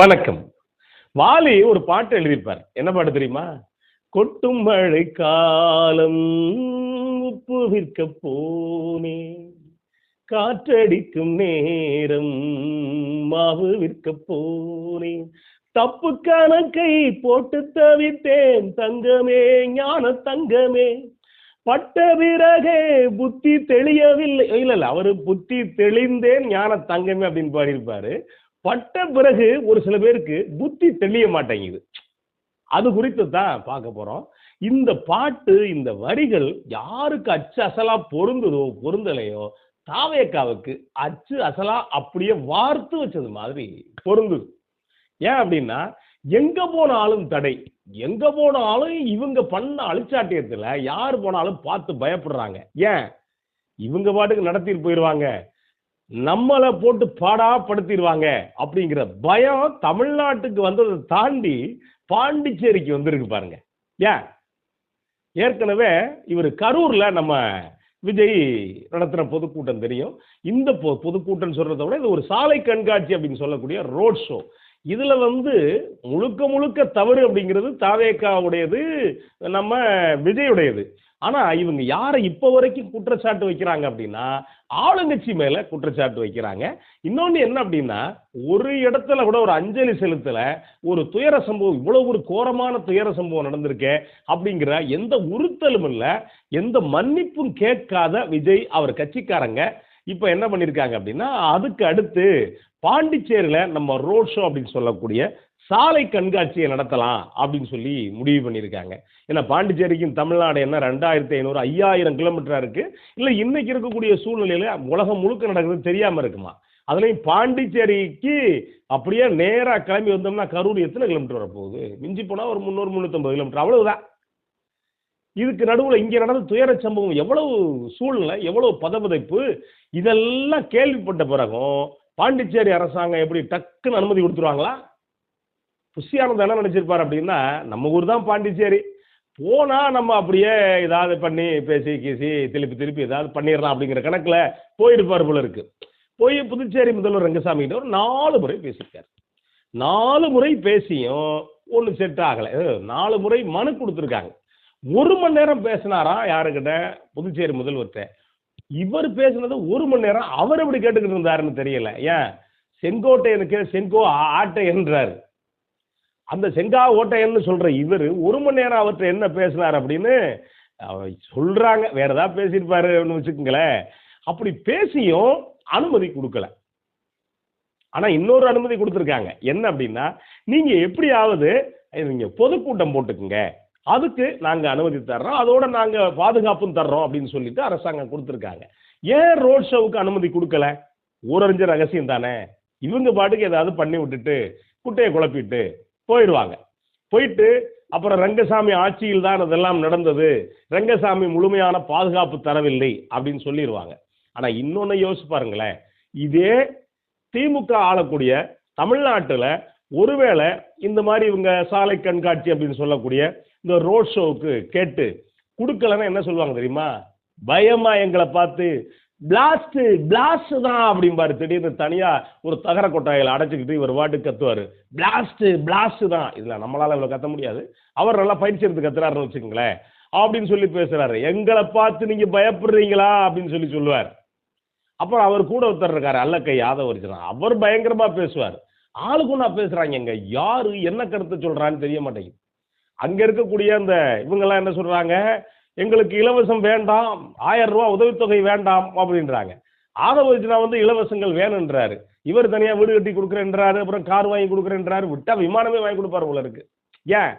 வணக்கம். வாலி ஒரு பாட்டு எழுதியிருப்பார். என்ன பாட்டு தெரியுமா? கொட்டும் மழை காலம் உப்பு விற்க போனே காற்றடிக்கும் நேரம் மாவு விற்க போனேன் தப்பு கணக்கை போட்டு தவித்தேன் தங்கமே ஞான தங்கமே. பட்ட பிறகே புத்தி தெளியவில்லை. இல்ல இல்ல அவரு புத்தி தெளிந்தேன் ஞான தங்கமே அப்படின்னு பாடியிருப்பாரு. பட்ட பிறகு ஒரு சில பேருக்கு புத்தி தெளிய மாட்டேங்குது. அது குறித்து தான் பார்க்க போறோம். இந்த பாட்டு இந்த வரிகள் யாருக்கு அச்சு அசலா பொருந்துதோ பொருந்தலையோ தாவேக்காவுக்கு அச்சு அசலா அப்படியே வார்த்து வச்சது மாதிரி பொருந்துது. ஏன் அப்படின்னா எங்க போனாலும் தடை. எங்க போனாலும் இவங்க பண்ண அழிச்சாட்டியத்துல யார் போனாலும் பார்த்து பயப்படுறாங்க. ஏன்? இவங்க பாட்டுக்கு நடத்திட்டு போயிடுவாங்க நம்மளை போட்டு பாடா படுத்திடுவாங்க அப்படிங்கிற பயம் தமிழ்நாட்டுக்கு வந்ததை தாண்டி பாண்டிச்சேரிக்கு வந்திருக்கு பாருங்க. ஏன்? ஏற்கனவே இவர் கரூர்ல நம்ம விஜய் நடத்துற பொதுக்கூட்டம் தெரியும். இந்த பொ பொதுக்கூட்டம் சொல்றதை விட இது ஒரு சாலை கண்காட்சி அப்படின்னு சொல்லக்கூடிய ரோட் ஷோ. இதுல வந்து முழுக்க முழுக்க தவறு அப்படிங்கிறது தாவேக்காவுடையது நம்ம விஜயுடையது. ஆனா இவங்க யாரை இப்ப வரைக்கும் குற்றச்சாட்டு வைக்கிறாங்க அப்படின்னா ஆளுங்கட்சி மேல குற்றச்சாட்டு வைக்கிறாங்க. இன்னொன்னு என்ன அப்படின்னா ஒரு இடத்துல கூட ஒரு அஞ்சலி செலுத்தல ஒரு துயர சம்பவம் இவ்வளவு ஒரு கோரமான துயர சம்பவம் நடந்திருக்கே அப்படிங்கிற எந்த உறுத்தலும் இல்ல எந்த மன்னிப்பும் கேட்காத விஜய் அவர் கட்சிக்காரங்க. இப்போ என்ன பண்ணியிருக்காங்க அப்படின்னா அதுக்கு அடுத்து பாண்டிச்சேரியில் நம்ம ரோட் ஷோ அப்படின்னு சொல்லக்கூடிய சாலை கண்காட்சியை நடத்தலாம் அப்படின்னு சொல்லி முடிவு பண்ணியிருக்காங்க ஏன்னா பாண்டிச்சேரிக்கும் தமிழ்நாடு என்ன ரெண்டாயிரத்தி ஐநூறு ஐயாயிரம் கிலோமீட்டராக இருக்குது இல்லை இன்னைக்கு இருக்கக்கூடிய சூழ்நிலையில் உலகம் முழுக்க நடக்குது தெரியாமல் இருக்குமா? அதுலேயும் பாண்டிச்சேரிக்கு அப்படியே நேராக கிளம்பி வந்தோம்னா கரூர் எத்தனை கிலோமீட்டர் வரப்போகுது? மிஞ்சி போனால் ஒரு முந்நூறு முந்நூற்றம்பது கிலோமீட்டர் அவ்வளவுதான். இதுக்கு நடுவில் இங்கே நடந்த துயர சம்பவம் எவ்வளவு சூழ்நிலை எவ்வளவு பதபதைப்பு இதெல்லாம் கேள்விப்பட்ட பிறகும் பாண்டிச்சேரி அரசாங்கம் எப்படி டக்குன்னு அனுமதி கொடுத்துருவாங்களா? புஷியானந்த் என்ன நினைச்சிருப்பார் அப்படின்னா நம்ம ஊர் தான் பாண்டிச்சேரி. போனா நம்ம அப்படியே ஏதாவது பண்ணி பேசி கீசி திருப்பி திருப்பி ஏதாவது பண்ணிடலாம் அப்படிங்கிற கணக்கில் போயிருப்பார் போல இருக்கு. போய் புதுச்சேரி முதல்வர் ரங்கசாமி கிட்ட ஒரு நாலு முறை பேசியிருக்காரு. நாலு முறை பேசியும் ஒன்றும் செட் ஆகலை. நாலு முறை மனு கொடுத்துருக்காங்க. ஒரு மணி நேரம் பேசினாரா யாருக்கிட்ட? புதுச்சேரி முதல்வர்கிட்ட. இவர் பேசினது ஒரு மணி நேரம் அவர் எப்படி கேட்டுக்கிட்டு இருந்தாருன்னு தெரியல. ஏன்? செங்கோட்டையனுக்கு செங்கோ ஆட்டை என்றார் அந்த செங்கா ஓட்டையன்னு சொல்ற இவர் ஒரு மணி நேரம் அவர்கிட்ட என்ன பேசினார் அப்படின்னு சொல்கிறாங்க சொல்றாங்க. வேற ஏதாவது பேசியிருப்பாருன்னு வச்சுக்கோங்களேன். அப்படி பேசியும் அனுமதி கொடுக்கல. ஆனா இன்னொரு அனுமதி கொடுத்துருக்காங்க. என்ன அப்படின்னா நீங்க எப்படியாவது நீங்க பொதுக்கூட்டம் போட்டுக்குங்க. அதுக்கு நாங்கள் அனுமதி தர்றோம். அதோட நாங்கள் பாதுகாப்பும் தர்றோம் அப்படின்னு சொல்லிட்டு அரசாங்கம் கொடுத்துருக்காங்க. ஏன் ரோட் ஷோவுக்கு அனுமதி கொடுக்கல? ஊரறிஞ்ச ரகசியம் தானே. இவங்க பாட்டுக்கு ஏதாவது பண்ணி விட்டுட்டு குட்டையை குழப்பிட்டு போயிடுவாங்க. போயிட்டு அப்புறம் ரங்கசாமி ஆட்சியில் தான் இதெல்லாம் நடந்தது. ரங்கசாமி முழுமையான பாதுகாப்பு தரவில்லை அப்படின்னு சொல்லிடுவாங்க. ஆனால் இன்னொன்னு யோசிச்சு பாருங்களேன். இதே திமுக ஆளக்கூடிய தமிழ்நாட்டில் ஒருவேளை இந்த மாதிரி இவங்க சாலை கண்காட்சி அப்படின்னு சொல்லக்கூடிய இந்த ரோட் ஷோவுக்கு கேட்டு கொடுக்கலன்னா என்ன சொல்லுவாங்க தெரியுமா? பயமா எங்களை பார்த்து பிளாஸ்ட் பிளாஸ்ட் தான் அப்படிம்பாரு. திடீர்னு தனியா ஒரு தகர கொட்டாயில் அடைச்சிக்கிட்டு இவர் வாட்டு கத்துவாரு. பிளாஸ்ட் பிளாஸ்ட் தான் இதுல நம்மளால இவ்வளவு கத்த முடியாது. அவர் நல்லா பயிற்சி எடுத்து கத்துறாருன்னு வச்சுக்கோங்களேன். அப்படின்னு சொல்லி பேசுறாரு. எங்களை பார்த்து நீங்க பயப்படுறீங்களா? அப்படின்னு சொல்லி சொல்லுவார். அப்புறம் அவர் கூட ஒருத்தர் இருக்காரு கை யாதவ் அர்ஜுனா அவர் பயங்கரமா பேசுவார். ஆளுக்கு ஒன்றா பேசுறாங்க இங்க யாரு என்ன கருத்து சொல்றான்னு தெரிய மாட்டேங்குது. அங்க இருக்கக்கூடிய அந்த இவங்கெல்லாம் என்ன சொல்றாங்க? எங்களுக்கு இலவசம் வேண்டாம் ஆயிரம் ரூபாய் உதவித்தொகை வேண்டாம் அப்படின்றாங்க. ஆதவ வந்து இலவசங்கள் வேணுன்றாரு இவர் தனியா வீடு கட்டி கொடுக்குறேன்றாரு அப்புறம் கார் வாங்கி கொடுக்குறேன்றாரு விட்டா விமானமே வாங்கி கொடுப்பாரு போல இருக்கு. ஏன்?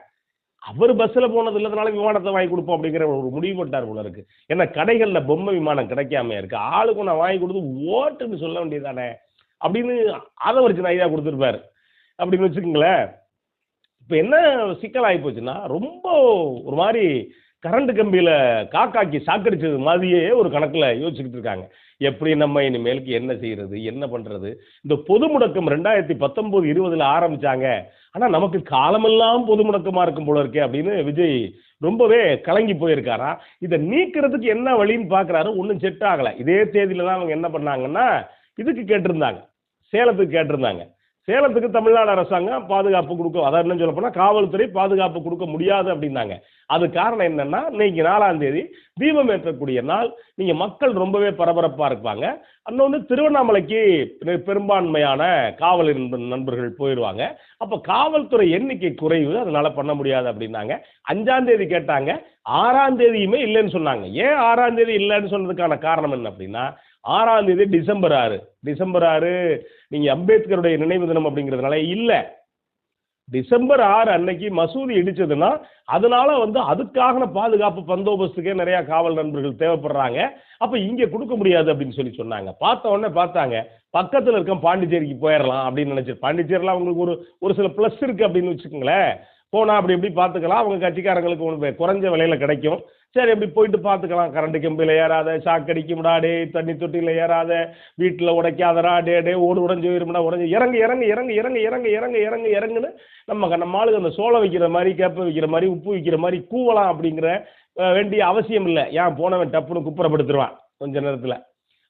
அவர் பஸ்ஸில் போனது இல்லாதனால விமானத்தை வாங்கி கொடுப்போம் அப்படிங்கிற ஒரு முடிவு பண்ணிட்டார் போல இருக்கு. ஏன்னா கடைகளில் பொம்மை விமானம் கிடைக்காம இருக்கு. ஆளுக்கு நான் வாங்கி கொடுத்து ஓட்டுன்னு சொல்ல வேண்டியதானே அப்படின்னு அதை ஆதவர்ஜன் ஐயா கொடுத்துருப்பாரு. அப்படின்னு வச்சுக்கோங்களேன். இப்போ என்ன சிக்கல் ஆகி போச்சுன்னா ரொம்ப ஒரு மாதிரி கரண்ட் கம்பியில் காக்காக்கி சாக்கடிச்சது மாதிரியே ஒரு கணக்கில் யோசிச்சுக்கிட்டு இருக்காங்க. எப்படி நம்ம இனிமேலுக்கு என்ன செய்யறது என்ன பண்ணுறது இந்த பொது முடக்கம் ரெண்டாயிரத்தி பத்தொம்போது இருபதில் ஆரம்பித்தாங்க ஆனால் நமக்கு காலமெல்லாம் பொது முடக்கமாக இருக்கும் போல இருக்கே அப்படின்னு விஜய் ரொம்பவே கலங்கி போயிருக்காரா? இதை நீக்கிறதுக்கு என்ன வழின்னு பார்க்குறாரு ஒன்றும் செட் ஆகலை. இதே தேதியில் தான் அவங்க என்ன பண்ணாங்கன்னா இதுக்கு கேட்டிருந்தாங்க. சேலத்துக்கு கேட்டிருந்தாங்க. சேலத்துக்கு தமிழ்நாடு அரசாங்கம் பாதுகாப்பு கொடுக்கும் அதான் என்ன சொல்ல போனால் காவல்துறை பாதுகாப்பு கொடுக்க முடியாது அப்படின்னாங்க. அது காரணம் என்னன்னா இன்னைக்கு நாலாம் தேதி தீபம் ஏற்றக்கூடிய நாள். நீங்கள் மக்கள் ரொம்பவே பரபரப்பாக இருப்பாங்க. இன்னொன்று திருவண்ணாமலைக்கு பெரும்பான்மையான காவல் நண்பர்கள் போயிடுவாங்க அப்போ காவல்துறை எண்ணிக்கை குறைவு அதனால பண்ண முடியாது அப்படின்னாங்க. அஞ்சாம் தேதி கேட்டாங்க. ஆறாம் தேதியுமே இல்லைன்னு சொன்னாங்க. ஏன் ஆறாம் தேதி இல்லைன்னு சொன்னதுக்கான காரணம் என்ன அப்படின்னா ஆறாம் தேதி டிசம்பர் ஆறு. டிசம்பர் ஆறு நீங்க அம்பேத்கருடைய நினைவு தினம் அப்படிங்கிறதுனால இல்ல. டிசம்பர் ஆறு அன்னைக்கு மசூதி இடிச்சதுன்னா அதனால வந்து அதுக்காக பாதுகாப்பு பந்தோபஸ்துக்கே நிறைய காவல் நண்பர்கள் தேவைப்படுறாங்க. அப்ப இங்க கொடுக்க முடியாது அப்படின்னு சொல்லி சொன்னாங்க. பார்த்த உடனே பார்த்தாங்க பக்கத்துல இருக்க பாண்டிச்சேரிக்கு போயிடலாம் அப்படின்னு நினைச்சு பாண்டிச்சேரியில் அவங்களுக்கு ஒரு ஒரு சில ப்ளஸ் இருக்கு அப்படின்னு வச்சுக்கோங்களேன். போனா அப்படி இப்படி பார்த்துக்கலாம் அவங்க கட்சிக்காரங்களுக்கு ஒன்று குறைஞ்ச விலையில கிடைக்கும். சரி அப்படி போயிட்டு பார்த்துக்கலாம் கரண்ட் கம்பியில் ஏறாத ஷாக் அடிக்கும்டா டே தண்ணி தொட்டியில் ஏறாத வீட்டில் உடைக்காதடா டே டே ஓடு உடஞ்சி போயிரும்டா உடஞ்சி இறங்கு இறங்கு இறங்கு இறங்கு இறங்கு இறங்கு இறங்கு இறங்குன்னு நம்ம நம்ம ஆளுக்கு அந்த சோளம் வைக்கிற மாதிரி கேப்பை வைக்கிற மாதிரி உப்பு வைக்கிற மாதிரி கூவலாம் அப்படிங்கிற வேண்டிய அவசியம் இல்லை. ஏன் போனவன் டப்புன்னு குப்புறப்படுத்துருவான் கொஞ்ச நேரத்தில்.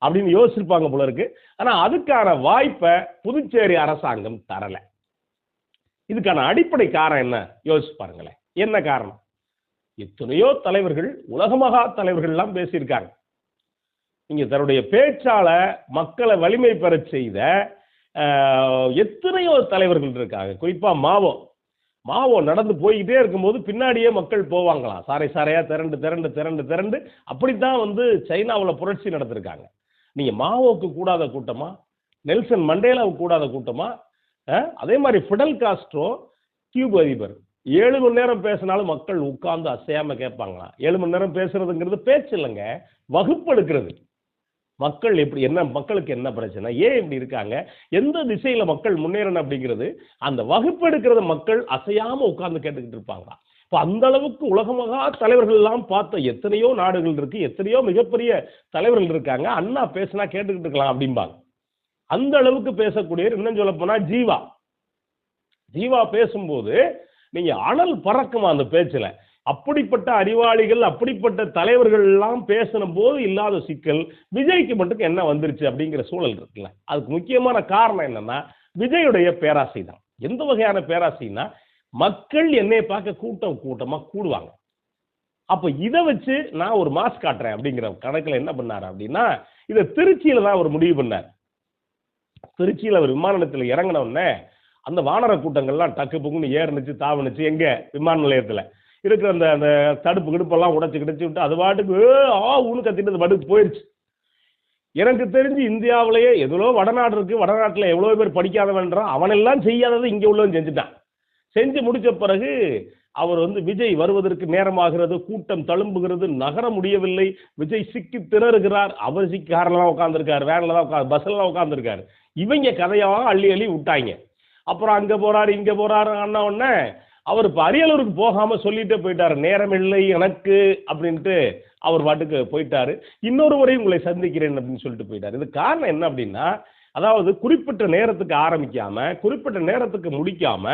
அப்படின்னு யோசிச்சிருப்பாங்க போல இருக்கு. ஆனால் அதுக்கான வாய்ப்பை புதுச்சேரி அரசாங்கம் தரலை. இதுக்கான அடிப்படை காரணம் என்ன? யோசிச்சு பாருங்களேன். என்ன காரணம்? எத்தனையோ தலைவர்கள் உலகமகா தலைவர்கள்லாம் பேசியிருக்காங்க. நீங்க தன்னுடைய பேச்சால மக்களை வலிமை பெறச் செய்த எத்தனையோ தலைவர்கள் இருக்காங்க. குறிப்பா மாவோ. மாவோ நடந்து போய்கிட்டே இருக்கும்போது பின்னாடியே மக்கள் போவாங்களாம் சாரை சாரையா திரண்டு திரண்டு திரண்டு திரண்டு அப்படித்தான் வந்து சைனாவில் புரட்சி நடத்திருக்காங்க. நீங்க மாவோக்கு கூடாத கூட்டமா? நெல்சன் மண்டேலாவுக்கு கூடாத கூட்டமா? அதே மாதிரி ஃபிடல் காஸ்ட்ரோ கியூப் அதிபர். ஏழு மணி நேரம் பேசினாலும் மக்கள் உட்கார்ந்து அசையாம கேட்பாங்களாம் ஏழு மணி நேரம் பேசுறதுங்கிறது பேச்சு இல்லைங்க வகுப்பு எடுக்கிறது மக்கள் எப்படி என்ன மக்களுக்கு என்ன பிரச்சனை? ஏன் இப்படி இருக்காங்க? எந்த திசையில மக்கள் முன்னேறணும் அப்படிங்கிறது அந்த வகுப்பு எடுக்கிறத மக்கள் அசையாம உட்கார்ந்து கேட்டுக்கிட்டு இருப்பாங்களாம் இப்போ அந்த அளவுக்கு உலகமகா தலைவர்கள் எல்லாம் பார்த்த எத்தனையோ நாடுகள் இருக்கு எத்தனையோ மிகப்பெரிய தலைவர்கள் இருக்காங்க அண்ணா பேசினா கேட்டுக்கிட்டு இருக்கலாம் அப்படிம்பாங்க. அந்த அளவுக்கு பேசக்கூடியவர் இன்னும் சொல்ல போனா ஜீவா. ஜீவா பேசும்போது நீங்க அனல் பறக்குமா அந்த பேச்சுல? அப்படிப்பட்ட அறிவாளிகள் அப்படிப்பட்ட தலைவர்கள் எல்லாம் பேசின போது இல்லாத சிக்கல் விஜய்க்கு மட்டும் என்ன வந்துருச்சு அப்படிங்கிற சூழல் இருக்குல்ல? அதுக்கு முக்கியமான காரணம் என்னன்னா விஜயுடைய பேராசை தான் எந்த வகையான பேராசைன்னா மக்கள் என்னை பார்க்க கூட்டம் கூட்டமா கூடுவாங்க. அப்ப இதை வச்சு நான் ஒரு மாஸ் காட்டுறேன் அப்படிங்கிற கணக்குல என்ன பண்ணாரு அப்படின்னா இதை திருச்சியில தான் அவர் முடிவு பண்ணார். திருச்சியில் அவர் விமான நிலையத்தில் இறங்கின உடனே அந்த வானர கூட்டங்கள்லாம் டக்கு புக்குன்னு ஏறுனுச்சு தாவுனுச்சு. எங்கே? விமான நிலையத்தில். இருக்கிற அந்த அந்த தடுப்பு கிடுப்பெல்லாம் உடச்சி கிடச்சி விட்டு அது பாட்டுக்கு ஆ ஊன்னு கத்திட்டு அது பாட்டுக்கு போயிடுச்சு எனக்கு தெரிஞ்சு இந்தியாவிலேயே எவ்வளோ வடநாடு இருக்குது வடநாட்டில் எவ்வளோ பேர் படிக்காதவன்றான் அவனெல்லாம் செய்யாததை இங்கே உள்ளவன் செஞ்சுட்டான். செஞ்சு முடித்த பிறகு அவர் வந்து விஜய் வருவதற்கு நேரமாகிறது கூட்டம் தழும்புகிறது நகர முடியவில்லை. விஜய் சிக்கி திணறுகிறார். அவர் சிக்கி காரில் தான் உட்காந்துருக்காரு வேனில் தான் உட்காந்து பஸ்ஸில் தான் உட்காந்துருக்காரு இவங்க கதையாக அள்ளி அள்ளி விட்டாங்க அப்புறம் அங்கே போறாரு இங்கே போறாரு அண்ணா உடனே அவர் இப்போ அரியலூருக்கு போகாமல் சொல்லிட்டு போயிட்டாரு. நேரம் இல்லை எனக்கு அப்படின்ட்டு அவர் பாட்டுக்கு போயிட்டாரு. இன்னொரு முறை உங்களை சந்திக்கிறேன் அப்படின்னு சொல்லிட்டு போயிட்டாரு. இது காரணம் என்ன அப்படின்னா அதாவது குறிப்பிட்ட நேரத்துக்கு ஆரம்பிக்காம குறிப்பிட்ட நேரத்துக்கு முடிக்காம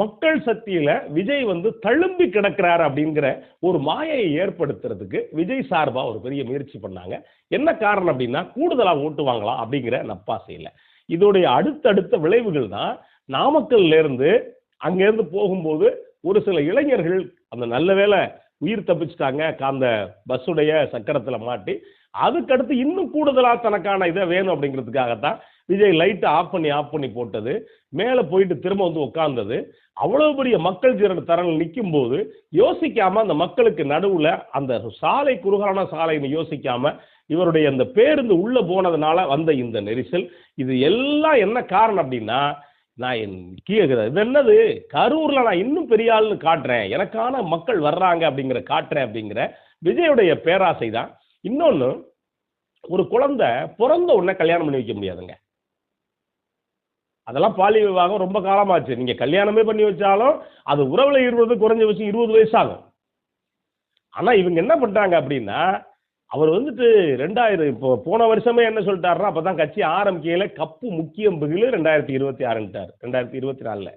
மக்கள் சக்தியில விஜய் வந்து தழும்பி கிடக்கிறார் அப்படிங்கிற ஒரு மாயையை ஏற்படுத்துறதுக்கு விஜய் சார்பா ஒரு பெரிய முயற்சி பண்ணாங்க. என்ன காரணம் அப்படின்னா கூடுதலா ஓட்டுவாங்களா அப்படிங்கிற நப்பாசையில். இதோடைய அடுத்தடுத்த விளைவுகள் தான் நாமக்கல்ல இருந்து அங்கேருந்து போகும்போது ஒரு சில இளைஞர்கள் அந்த நல்ல வேளை உயிர் தப்பிச்சிட்டாங்க அந்த பஸ்ஸுடைய சக்கரத்தில் மாட்டி அதுக்கடுத்து இன்னும் கூடுதலா தனக்கான இதை வேணும் அப்படிங்கிறதுக்காகத்தான் விஜய் லைட்டை ஆஃப் பண்ணி ஆஃப் பண்ணி போட்டது. மேலே போயிட்டு திரும்ப வந்து உட்கார்ந்தது. அவ்வளவு பெரிய மக்கள் திரள் தரங்கள் நிற்கும் போது யோசிக்காம அந்த மக்களுக்கு நடுவில் அந்த சாலை குறுகலான சாலைன்னு யோசிக்காம இவருடைய அந்த பேருந்து உள்ள போனதுனால வந்த இந்த நெரிசல். இது எல்லாம் என்ன காரணம் அப்படின்னா நான் என் கீழே இது என்னது? கரூர்ல நான் இன்னும் பெரிய ஆள்னு காட்டுறேன். எனக்கான மக்கள் வர்றாங்க அப்படிங்கிற காட்டுறேன் அப்படிங்கிற விஜயுடைய பேராசை தான் இன்னொன்று ஒரு குழந்தை பிறந்த உடனே கல்யாணம் பண்ணி வைக்க முடியாதுங்க. அதெல்லாம் பாலி விவாகம் ரொம்ப காலமாச்சு. நீங்க கல்யாணமே பண்ணி வச்சாலும் அது உறவுல இருபது குறைஞ்ச வச்சு இருபது வயசு ஆகும் ஆனா இவங்க என்ன பண்றாங்க அப்படின்னா அவர் வந்துட்டு ரெண்டாயிரம் இப்போ போன வருஷமே என்ன சொல்லிட்டாருன்னா அப்பதான் கட்சி ஆரம்பிக்கையில கப்பு முக்கியம் பிகிலு ரெண்டாயிரத்தி இருபத்தி ஆறுன்ட்டார். ரெண்டாயிரத்தி இருபத்தி நாலுல.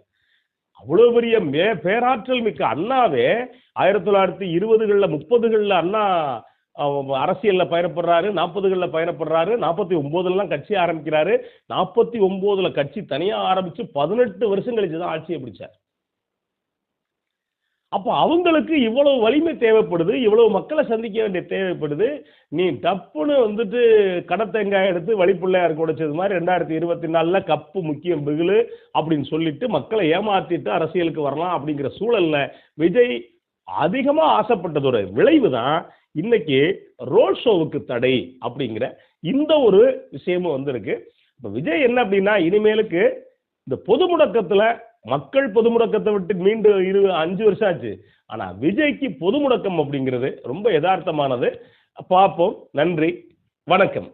அவ்வளோ பெரிய மே பேராற்றல் மிக்க அண்ணாவே ஆயிரத்தி தொள்ளாயிரத்தி இருபதுகளில் முப்பதுகளில் அண்ணா அரசியலில் பயணப்படுறாரு நாற்பதுகளில் பயணப்படுறாரு நாற்பத்தி ஒன்பதுலாம் கட்சி ஆரம்பிக்கிறாரு. நாற்பத்தி ஒம்போதில் கட்சி தனியாக ஆரம்பிச்சு பதினெட்டு வருஷம் கழிச்சு தான் ஆட்சியை பிடிச்சார். அப்போ அவங்களுக்கு இவ்வளவு வலிமை தேவைப்படுது இவ்வளவு மக்களை சந்திக்க வேண்டிய தேவைப்படுது. நீ டப்புன்னு வந்துட்டு கடத்தேங்காய் எடுத்து வழிப்பிள்ளையார் குடைச்சது மாதிரி ரெண்டாயிரத்தி இருபத்தி நாலில் கப்பு முக்கியம் பிகிலு அப்படின்னு சொல்லிட்டு மக்களை ஏமாத்திட்டு அரசியலுக்கு வரலாம் அப்படிங்கிற சூழலில் விஜய் அதிகமாக ஆசைப்பட்டதோட விளைவு தான் இன்னைக்கு ரோட் ஷோவுக்கு தடை அப்படிங்கிற இந்த ஒரு விஷயமும் வந்திருக்கு. இப்போ விஜய் என்ன அப்படின்னா இனிமேலுக்கு இந்த பொது முடக்கத்தில் மக்கள் பொது முடக்கத்தை விட்டு மீண்டும் இரு அஞ்சு வருஷம் ஆச்சு. ஆனா விஜய்க்கு பொது முடக்கம் அப்படிங்கிறது ரொம்ப யதார்த்தமானது. பார்ப்போம். நன்றி. வணக்கம்.